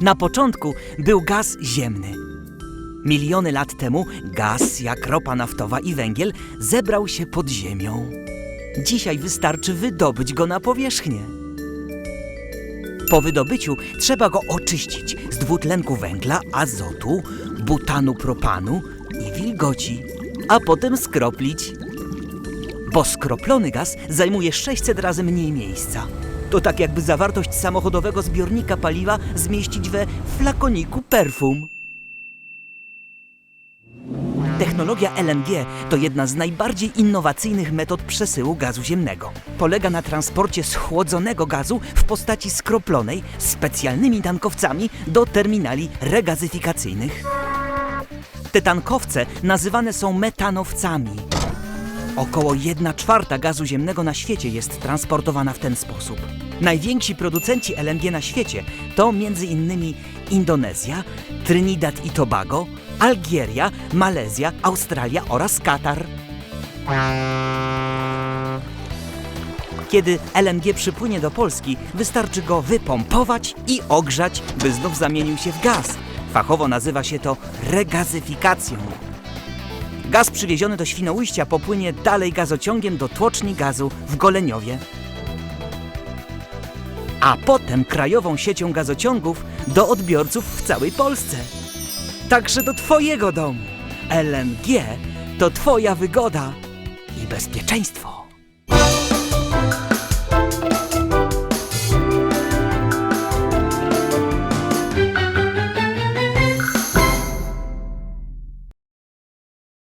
Na początku był gaz ziemny. Miliony lat temu gaz, jak ropa naftowa i węgiel, zebrał się pod ziemią. Dzisiaj wystarczy wydobyć go na powierzchnię. Po wydobyciu trzeba go oczyścić z dwutlenku węgla, azotu, butanu propanu i wilgoci, a potem skroplić. Bo skroplony gaz zajmuje 600 razy mniej miejsca. To tak jakby zawartość samochodowego zbiornika paliwa zmieścić we flakoniku perfum. Technologia LNG to jedna z najbardziej innowacyjnych metod przesyłu gazu ziemnego. Polega na transporcie schłodzonego gazu w postaci skroplonej specjalnymi tankowcami do terminali regazyfikacyjnych. Te tankowce nazywane są metanowcami. Około 1 czwarta gazu ziemnego na świecie jest transportowana w ten sposób. Najwięksi producenci LNG na świecie to m.in. Indonezja, Trinidad i Tobago, Algieria, Malezja, Australia oraz Katar. Kiedy LNG przypłynie do Polski, wystarczy go wypompować i ogrzać, by znów zamienił się w gaz. Fachowo nazywa się to regazyfikacją. Gaz przywieziony do Świnoujścia popłynie dalej gazociągiem do tłoczni gazu w Goleniowie. A potem krajową siecią gazociągów do odbiorców w całej Polsce. Także do Twojego domu. LNG to Twoja wygoda i bezpieczeństwo.